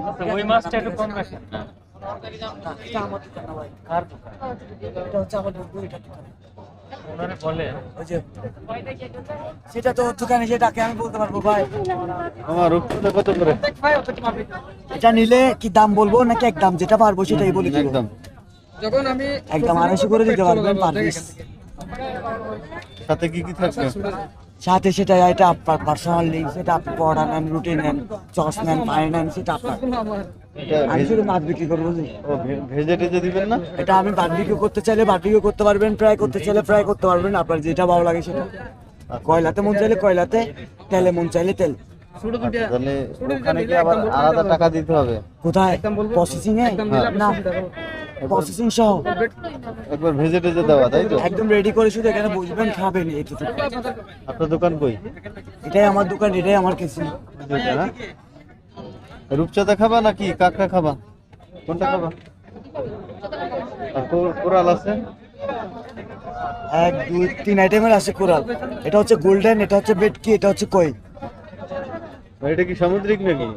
আচ্ছা, ওই মাছটা একটু কম রাখেন। এটা আমার না ভাই কার দোকান এটা হচ্ছে আমার বন্ধু দোকান ওনারে বলেন ওই যে সেটা তো দোকানে আমি বলতে পারব ভাই। আমার রূপটা কত করে? এটা নিলে কি দাম বলব নাকি এক দাম? যেটা পারব সেটাই বলে একদম। যখন আমি একদম আড়াইশো করে দিতে পারবেন পার সাথে কি কি থাকবে? সাথে সেটা এটা আপনার পার্সোনাল লিঙ্ক সেটা আপনি পড়া নেন রুটি নেন চস নেন পানি নেন সেটা আপনার। আমি শুধু মাছ বিক্রি করব ভেজে টেজে দিবেন না? এটা আমি বারবিকিউ করতে চাইলে বারবিকিউ করতে পারবেন ফ্রাই করতে চাইলে ফ্রাই করতে পারবেন আপনার যেটা ভালো লাগে সেটা। কয়লাতে মন চাইলে কয়লাতে তেলে মন চাইলে তেল। তাহলে ওখানে কি আবার আলাদা টাকা দিতে হবে? কোথায়? প্রসেসিং এ না। প্রসেসিং সহ। একবার ভেজে টেজে দেওয়া তাই তো? একদম রেডি করে শুধু এখানে বসবেন খাবেন এইটুকু আপনার দোকান কই? এটাই আমার দোকান এটাই আমার কিছু দুইটা রূপচাঁদা খাবা নাকি কাঁকড়া খাবা? কোনটা খাবা? আর কোরাল আছে? এক দুই তিন আইটেমের আছে কোরাল। এটা হচ্ছে গোল্ডেন এটা হচ্ছে বেটকি এটা হচ্ছে কই এটা কি সামুদ্রিক নাকি?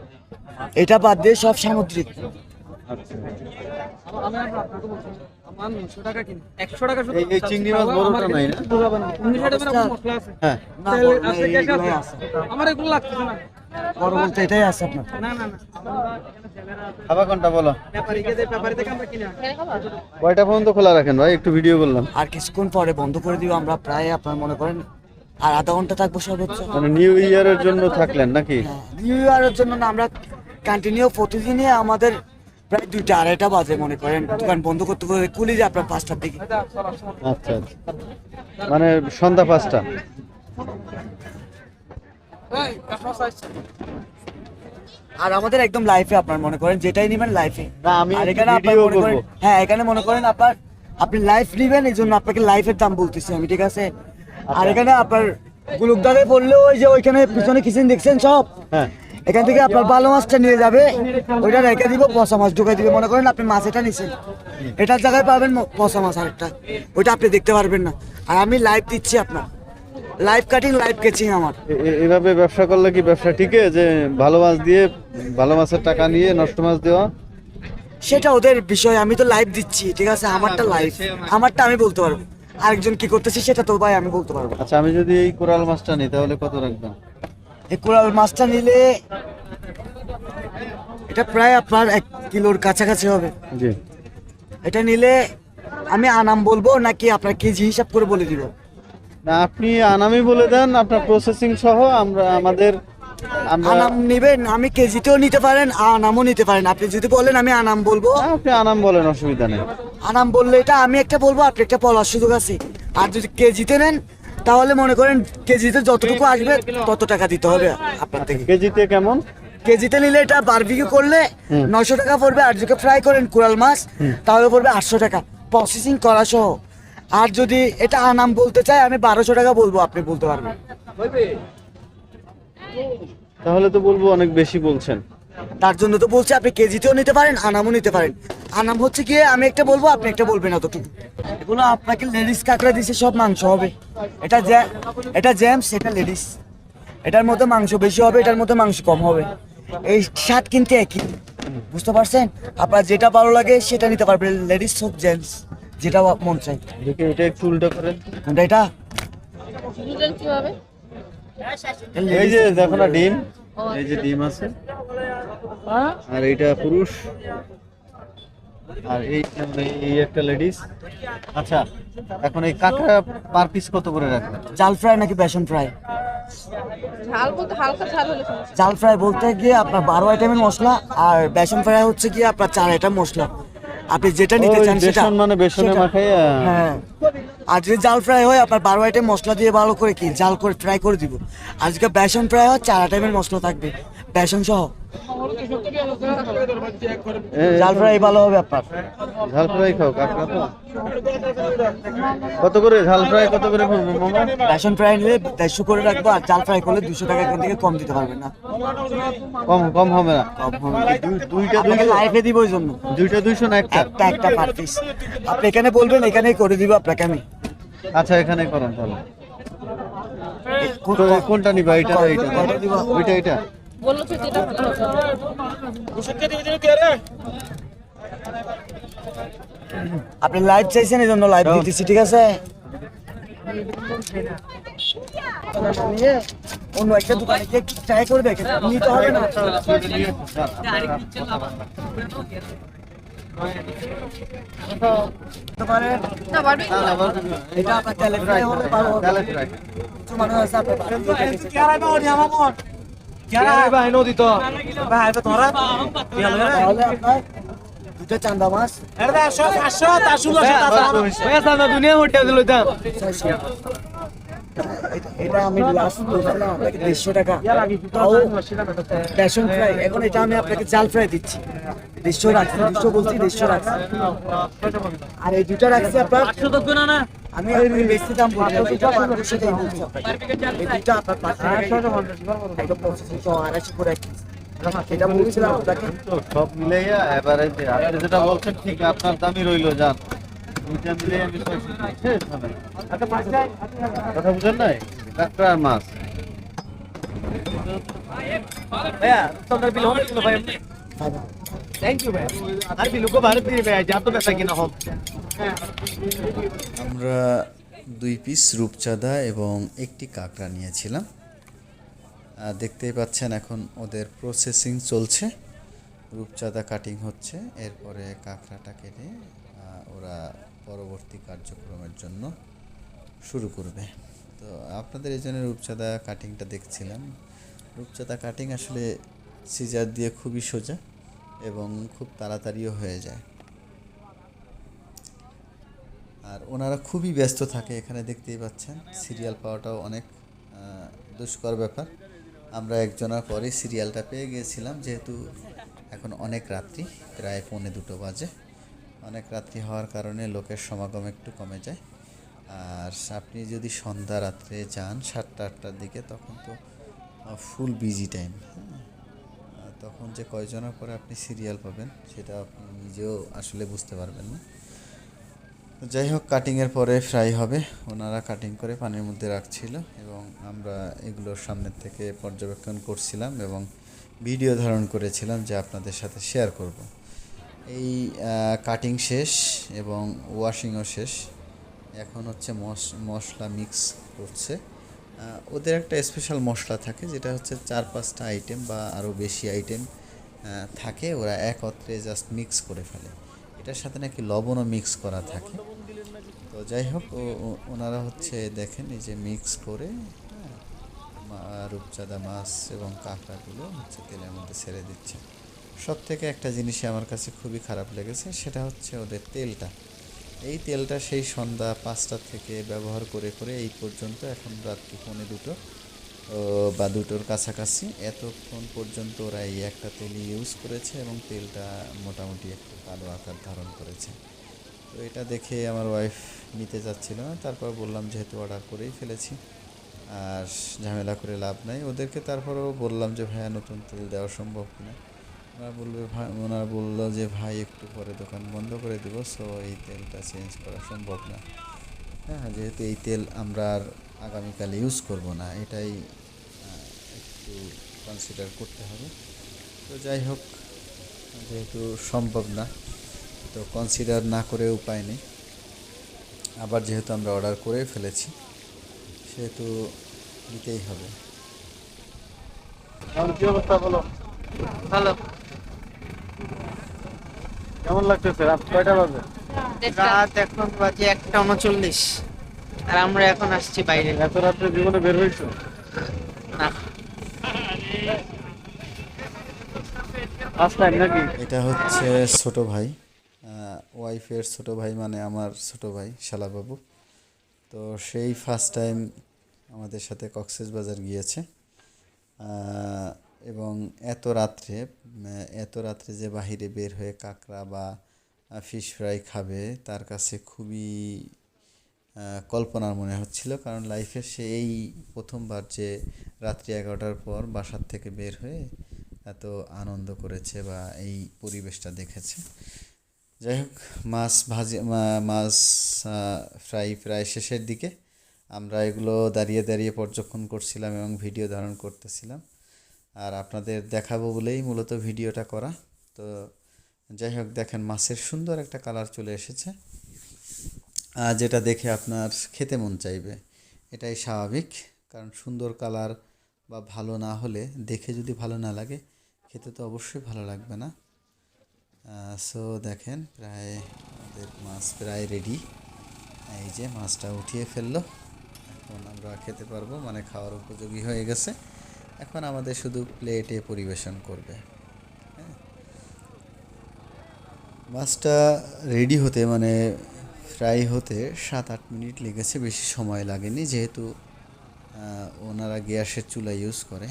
এটা বাদ দিয়ে সব সামুদ্রিক। আমি আর আপনাকে বলছি, আমার 900 টাকা কিনে 100 টাকা শুধু এই- এই চিংড়ি মাছ বড়টা নাই না? ঢোকাবে না 1900 টাকা আপনার মশলা আছে হ্যাঁ না তেল বড় না, আছে, গ্যাস এইগুলোই আছে। আছে আমার এগুলো লাগতেছে না বড় বলতে এটাই আছে আপনার না না না কোনটা বলো। কয়টা পর্যন্ত খোলা রাখেন ভাই একটু ভিডিও করলাম আর কিছুক্ষণ পরে বন্ধ করে দিব আমরা প্রায় আপনার মনে করেন আর আধা ঘণ্টা থাকব সর্বোচ্চ মানে নিউ ইয়ারের জন্য থাকলেন নাকি নিউ ইয়ারের জন্য না আমরা কন্টিনিউ প্রতিদিনই আমাদের প্রায় দুইটা আড়াইটা বাজে মনে করেন। দোকান বন্ধ করতে করতে কুলি যায় আপনার পাঁচটার দিকে। আচ্ছা আচ্ছা। মানে সন্ধ্যা পাঁচটা। আর আমাদের একদম লাইফে আপনার মনে করেন যেটাই নেবেন লাইফে আমি আর এখানে আপনার মনে করেন হ্যাঁ এখানে মনে করেন আপনার আপনি লাইফ নেবেন এই জন্য আপনাকে লাইফের দাম বলতেছি আমি ঠিক আছে? আর আচ্ছা। এখানে আপনার গুলুকদারে বললে ওই যে ওইখানে পিছনে কিচেন দেখছেন সব? হ্যাঁ। এখান থেকে আপনার ভালো মাছটা নিয়ে যাবে ওইটা রেখে দিব পচা মাছ ঢুকে দিবে। মনে করেন আপনি মাছ এটা নিছেন এটার জায়গায় পাবেন পচা মাছ আরেকটা। ওইটা আপনি দেখতে পারবেন না। আর আমি লাইভ দিচ্ছি আপনার। লাইভ কাটিং লাইভ কেচিং আমার। এভাবে ব্যবসা করলে কি ব্যবসা ঠিকই? যে ভালো মাছ দিয়ে ভালো মাছের টাকা নিয়ে নষ্ট মাছ দেওয়া? সেটা ওদের বিষয় আমি তো লাইভ দিচ্ছি ঠিক আছে? আমারটা লাইভ আমারটা আমি বলতে পারব। আরেকজন কি করতেছে সেটা তো ভাই আমি বলতে পারব। আচ্ছা আমি যদি এই কোরাল মাছটা নিই তাহলে কত রাখবেন? এই কোরাল মাছটা নিলে এটা প্রায় আপনার এক কিলোর কাছাকাছি হবে। জি। এটা নিলে আমি আনাম বলব নাকি আপনার কেজি হিসাব করে বলে দিব? না আপনি আনামি বলে দেন আপনার প্রসেসিং সহ আমরা আমাদের আমরা আনাম নেবেন আমি কেজিতেও নিতে পারেন আনামও নিতে পারেন। আপনি যদি বলেন আমি আনাম বলব। না, আপনি আনাম বলেন অসুবিধা নেই। আনাম বললে এটা আমি একটা বলব আপনি একটা বলার সুযোগ আছে। আর যদি কেজিতে নেন তাহলে মনে করেন কেজিতে যতটুকু আসবে তত টাকা দিতে হবে আপনার থেকে। কেজিতে কেমন? কেজিতে নিলে এটা বারবিকিউ করলে। নয়শো টাকা পড়বে আর যদি ফ্রাই করেন কুড়াল মাছ তাহলে পড়বে আটশো টাকা। প্রসেসিং করা সহ। আর যদি এটা আনাম বলতে চাই আমি বারোশো টাকা বলব আপনি বলতে পারবেন। তাহলে তো বলব অনেক বেশি বলছেন। তার জন্য তো বলছি আপনি কেজিতেও নিতে পারেন আনামও নিতে পারেন। আনাম হচ্ছে গিয়ে আমি একটা বলব আপনি একটা বলবেন অতটুকু এগুলো আপনাকে লেডিস কাঁকড়া দিছে সব মাংস হবে। এটা এটা জ্যামস এটা লেডিস। এটার মধ্যে মাংস বেশি হবে এটার মধ্যে মাংস কম হবে। এই স্বাদ কিন্তু একই। বুঝতে পারছেন? আপনার যেটা ভালো লাগে সেটা নিতে পারবেন। লেডিস সব জেন্টস যেটা মন চাই এটা একটু উল্টা করেন। এটা? কীভাবে? এই যে দেখো না ডিম। এই যে ডিম আছে। হ্যাঁ? আর এইটা পুরুষ। আর এই এই একটা লেডিস। আচ্ছা এখন এই কাঁকড়া পার পিস কত করে রাখবেন? জাল ফ্রাই নাকি বেসন ফ্রাই? ঝাল বলতে হালকা ঝাল হলে জাল ফ্রাই বলতে গিয়ে আপনার বারো আইটেমের মশলা আর বেসন ফ্রাই হচ্ছে গিয়ে আপনার চার আইটেম মশলা। আপনি যেটা নিতে চান সেটা। বেসন মানে বেসনে সেটা। মাখাইয়া? হ্যাঁ। আর যদি জাল ফ্রাই হয় আপনার বারো আইটেম মশলা দিয়ে ভালো করে কি জাল করে ফ্রাই করে দিব। আজকে বেসন ফ্রাই হয় চার আইটেমের মশলা থাকবে বেসন সহ। জাল ফ্রাই ভালো হবে আপনার। ঝাল ফ্রাই খাও কাঁকড়া তো? কত করে ঝাল ফ্রাই কত করে পড়বে মামা? বেসন ফ্রাই নিলে দেড়শো করে রাখব আর জাল ফ্রাই করলে দুশো টাকা এখান থেকে কম দিতে পারবেন না। কম কম হবে না? দুই- দুইটা আপনাকে লাইফে দিব ওই জন্য। দুইটা দুইশো না একটা? একটা একটা পার পিস আপনি এখানে বলবেন এখানেই করে দিব আপনাকে আমি। আচ্ছা এখানে করেন তাহলে। কোন- কোনটা নিবা? এটা দিবা? ওইটা এটা বলল তো যেটা ভালো হবে। আপনি লাইভ চাইছেন এই জন্য লাইভ দিতেছি ঠিক আছে? অন্য একটা দোকানে গিয়ে ট্রাই করে দেখেন নিতে হবে না। দেড়শো টাকা এখন এটা আমি আপনাকে জাল ফ্রাই দিচ্ছি দেড়শো রাখছি দেড়শো বলছি দেড়শো রাখছি। আর এই দুটো রাখছি আপনার আমি বেশি দাম দুটো বলছি আপনাকে। আপনার পাঁচশো টাকাই একদম পঁচিশশো আড়াইশো করে এটা বলছিলাম আপনাকে। সব মিলাইয়া এবারে আপনি যেটা বলছেন ঠিক আপনার দামই রইল যান। দুইটা মিলে আমি শেষ হবে কথা আমরা দুই পিস রূপচাঁদা এবং একটি কাঁকড়া নিয়েছিলাম। দেখতেই পাচ্ছেন এখন ওদের প্রসেসিং চলছে। রূপচাঁদা কাটিং হচ্ছে। এরপরে কাঁকড়াটা কেটে ওরা পরবর্তী কার্যক্রমের জন্য শুরু করবে। তো আপনাদের এই জন্য রূপচাঁদা কাটিংটা দেখছিলাম। রূপচাঁদা কাটিং আসলে সিজার দিয়ে খুবই সোজা। এবং খুব তাড়াতাড়িও হয়ে যায়। আর ওনারা খুবই ব্যস্ত থাকে এখানে দেখতেই পাচ্ছেন। সিরিয়াল পাওয়াটাও অনেক দুষ্কর ব্যাপার। আমরা একজনের পরে সিরিয়ালটা পেয়ে গিয়েছিলাম যেহেতু এখন অনেক রাত্রি, প্রায় পৌনে দুটো বাজে। অনেক রাত্রি হওয়ার কারণে লোকের সমাগম একটু কমে যায়। আর আপনি যদি সন্ধ্যা রাত্রে যান, সাতটা আটটার দিকে, তখন তো ফুল বিজি টাইম হ্যাঁ। তখন যে কয়জনের পরে আপনি সিরিয়াল পাবেন, সেটা আপনি নিজেও আসলে বুঝতে পারবেন না। যাই হোক কাটিংয়ের পরে ফ্রাই হবে। ওনারা কাটিং করে পানির মধ্যে রাখছিল এবং আমরা এগুলোর সামনের থেকে পর্যবেক্ষণ করছিলাম এবং ভিডিও ধারণ করেছিলাম যে আপনাদের সাথে শেয়ার করব। এই কাটিং শেষ এবং ওয়াশিংও শেষ। এখন হচ্ছে মশ- মশলা মিক্স করছে। ওদের একটা স্পেশাল মশলা থাকে যেটা হচ্ছে চার পাঁচটা আইটেম বা আরও বেশি আইটেম থাকে ওরা একত্রে জাস্ট মিক্স করে ফেলে। এটার সাথে নাকি লবণও মিক্স করা থাকে। তো যাই হোক ওনারা হচ্ছে দেখেন এই যে মিক্স করে হ্যাঁ, রূপচাঁদা মাছ এবং কাঁকড়াগুলো হচ্ছে তেলের মধ্যে ছেড়ে দিচ্ছে। সব থেকে একটা জিনিসই আমার কাছে খুবই খারাপ লেগেছে সেটা হচ্ছে ওদের তেলটা। এই তেলটা সেই সন্ধ্যা পাঁচটা থেকে ব্যবহার করে করে এই পর্যন্ত, এখন রাত্রি পৌনে দুটো বা দুটোর কাছাকাছি। এতক্ষণ পর্যন্ত ওরা এই একটা তেল ইউজ করেছে এবং তেলটা মোটামুটি একটু কালো আকার ধারণ করেছে। তো এটা দেখে আমার ওয়াইফ নিতে যাচ্ছিল না, তারপর বললাম যেহেতু অর্ডার করেই ফেলেছি, আর ঝামেলা করে লাভ নাই। ওদেরকে তারপরেও বললাম যে, ভাইয়া, নতুন তেল দেওয়া সম্ভব কিনা? ওনারা বলবে ভাই ওনারা বলল যে, ভাই, একটু পরে দোকান বন্ধ করে দেবো সো এই তেলটা চেঞ্জ করা সম্ভব না। হ্যাঁ যেহেতু এই তেল আমরা আর আগামীকাল ইউজ করব না, এটাই একটু কনসিডার করতে হবে। তো যাই হোক, যেহেতু সম্ভব না, তো কনসিডার না করে উপায় নেই। আবার যেহেতু আমরা অর্ডার করে ফেলেছি, সেহেতু দিতেই হবে। কি অবস্থা বলো? ভালো। কেমন লাগতেছে? রাত কয়টা বাজে? রাত এখন বাজে একটা উনচল্লিশ। আর আমরা এখন আসছি বাইরে। এত রাত্রে জীবনে বের হয়েছো? না। ফার্স্ট টাইম নাকি? এটা হচ্ছে ছোট ভাই। ওয়াইফের ছোট ভাই মানে আমার ছোট ভাই শালাবাবু। তো সেই ফার্স্ট টাইম আমাদের সাথে কক্সেস বাজার গিয়েছে। এবং এত রাত্রে এত রাত্রে যে বাহিরে বের হয়ে কাঁকড়া বা ফিশ ফ্রাই খাবে, তার কাছে খুবই কল্পনার মনে হচ্ছিল। কারণ লাইফে সে এই প্রথমবার যে রাত্রি এগারোটার পর বাসার থেকে বের হয়ে এত আনন্দ করেছে বা এই পরিবেশটা দেখেছে। যাই হোক, মাছ ভাজি মাছ ফ্রাই প্রায় শেষের দিকে। আমরা এগুলো দাঁড়িয়ে দাঁড়িয়ে পর্যবেক্ষণ করছিলাম এবং ভিডিও ধারণ করতেছিলাম। আর আপনাদের দেখাবো বলেই মূলত ভিডিওটা করা। তো যাই হোক, দেখেন মাছের সুন্দর একটা কালার চলে এসেছে। যেটা দেখে আপনার খেতে মন চাইবে, এটাই স্বাভাবিক। কারণ সুন্দর কালার বা ভালো না হলে, দেখে যদি ভালো না লাগে, খেতে তো অবশ্যই ভালো লাগবে না। সো দেখেন, প্রায় আমাদের মাছ প্রায় রেডি এই যে মাছটা উঠিয়ে ফেলল। এখন আমরা খেতে পারব মানে খাওয়ার উপযোগী হয়ে গেছে। এখন আমাদের শুধু প্লেটে পরিবেশন করবে। হ্যাঁ? মাছটা রেডি হতে মানে ফ্রাই হতে সাত আট মিনিট লেগেছে, বেশি সময় লাগেনি যেহেতু ওনারা গ্যাসের চুলা ইউজ করে।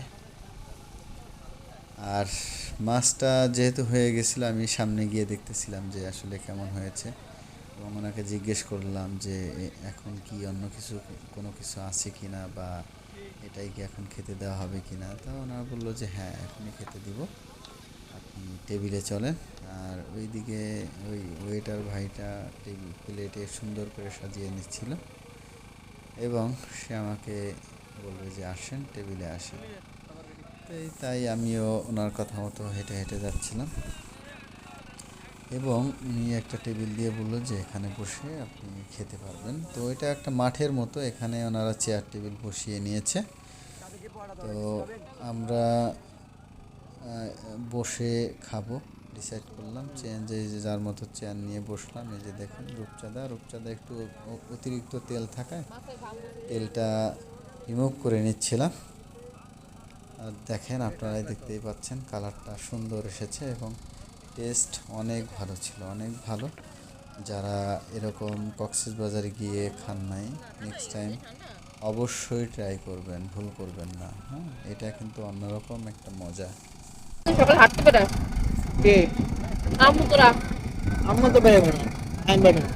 আর মাছটা যেহেতু হয়ে গেছিল, আমি সামনে গিয়ে দেখতেছিলাম যে আসলে কেমন হয়েছে। এবং ওনাকে জিজ্ঞেস করলাম যে এখন কি অন্য কিছু, কোনো কিছু আছে কি না বা এটাই কি এখন খেতে দেওয়া হবে কি না? তা ওনারা বলল যে হ্যাঁ এখনই খেতে দিব। আপনি টেবিলে চলেন। আর ওইদিকে ওই ওয়েটার ভাইটা টেবিল প্লেটে সুন্দর করে সাজিয়ে নিচ্ছিল। এবং সে আমাকে বলবে যে, আসেন, টেবিলে আসেন। তাই তাই আমিও ওনার কথা মতো হেঁটে হেঁটে যাচ্ছিলাম। এবং উনি একটা টেবিল দিয়ে বলল যে এখানে বসে আপনি খেতে পারবেন। তো এটা একটা মাঠের মতো, এখানে ওনারা চেয়ার, টেবিল বসিয়ে নিয়েছে। তো আমরা বসে খাব। ডিসাইড করলাম চেয়ার যে যার মতো চেয়ার নিয়ে বসলাম, এই যে দেখুন রূপচাঁদা। রূপচাঁদা একটু অতিরিক্ত তেল থাকায় তেলটা রিমুভ করে নিচ্ছিলাম। আর দেখেন আপনারাই দেখতেই পাচ্ছেন কালারটা সুন্দর এসেছে এবং টেস্ট অনেক ভালো ছিল অনেক ভালো। যারা এরকম কক্সেস বাজারে গিয়ে খান নাই নেক্সট টাইম অবশ্যই ট্রাই করবেন ভুল করবেন না। হ্যাঁ এটা কিন্তু অন্যরকম একটা মজা। সকালে হাঁটতে পারে? কে? আমু তোরা আমরা তো বেরোবো না আমি বেরোবো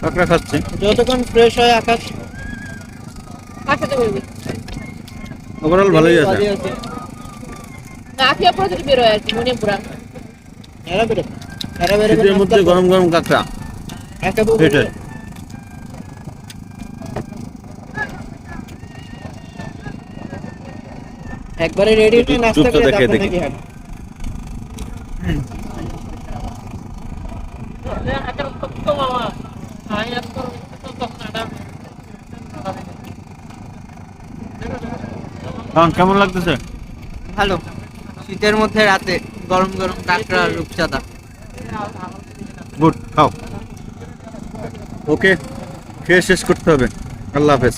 কাঁকড়া খাচ্ছে। যতক্ষণ ফ্রেশ হয় আকাশ ওভারঅল ভালোই আছে। বেরোয় আর কি মনে পুরা। এরা এরা মধ্যে গরম গরম কাঁকড়া। একবারে রেডি নাস্তা করে দেখে। দেখি। কেমন লাগতেছে? ভালো। শীতের মধ্যে রাতে গরম গরম কাঁকড়া রূপচাঁদা। গুড, খাও। ওকে, খেয়ে শেষ করতে হবে। আল্লাহ হাফেজ।